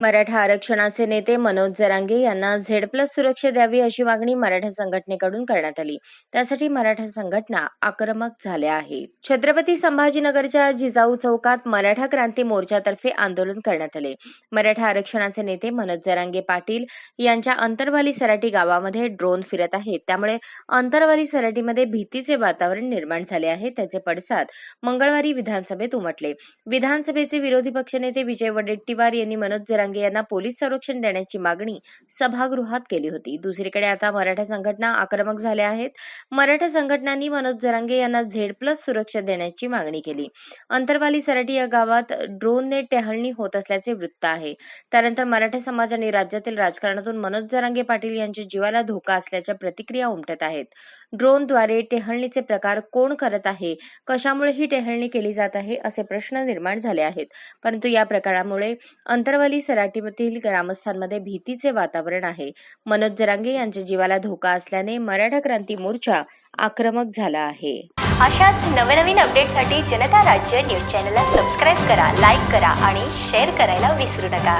मराठा आरक्षणाचे नेते मनोज जरांगे यांना Z plus सुरक्षा द्यावी अशी मागणी मराठा संघटनेकडून करण्यात आली. त्यासाठी मराठा संघटना आक्रमक झाल्या आहेत. छत्रपती संभाजीनगरच्या जिजाऊ चौकात मराठा क्रांती मोर्चातर्फे आंदोलन करण्यात आले. मराठा आरक्षणाचे नेते मनोज जरांगे पाटील यांच्या अंतरवाली सराटी गावामध्ये ड्रोन फिरत आहेत. त्यामुळे अंतरवाली सराटीमध्ये भीतीचे वातावरण निर्माण झाले आहे. त्याचे पडसाद मंगळवारी विधानसभेत उमटले. विधानसभेचे विरोधी पक्षनेते विजय वडेट्टीवार यांनी मनोज जरांगे यांना पोलीस संरक्षण देण्याची मागणी सभागृहात केली होती. दुसरीकडे आता मराठा संघटना आक्रमक झाल्या आहेत. मराठा संघटनांनी मनोज जरांगे यांना झेड प्लस सुरक्षा देण्याची मागणी केली. अंतरवाली सराटी या गावात ड्रोनने टेहळणी होत असल्याचे वृत्त आहे. त्यानंतर मराठा समाज आणि राज्यातील राजकारणातून मनोज जरांगे पाटील यांच्या जीवाला धोका असल्याच्या प्रतिक्रिया उमटत आहेत. ड्रोनद्वारे टेहळणीचे प्रकार कोण करत आहे? कशामुळे ही टेहळणी केली जात आहे? असे प्रश्न निर्माण झाले आहेत. परंतु या प्रकारामुळे अंतरवाली मराठीमधील ग्रामस्थांमध्ये भीतीचे वातावरण आहे. मनोज जरांगे यांच्या जीवाला धोका असल्याने मराठा क्रांती मोर्चा आक्रमक झाला आहे. अशाच नवनवीन अपडेटसाठी जनता राज्य न्यूज चॅनलला सबस्क्राईब करा लाईक करा आणि शेअर करायला विसरू नका.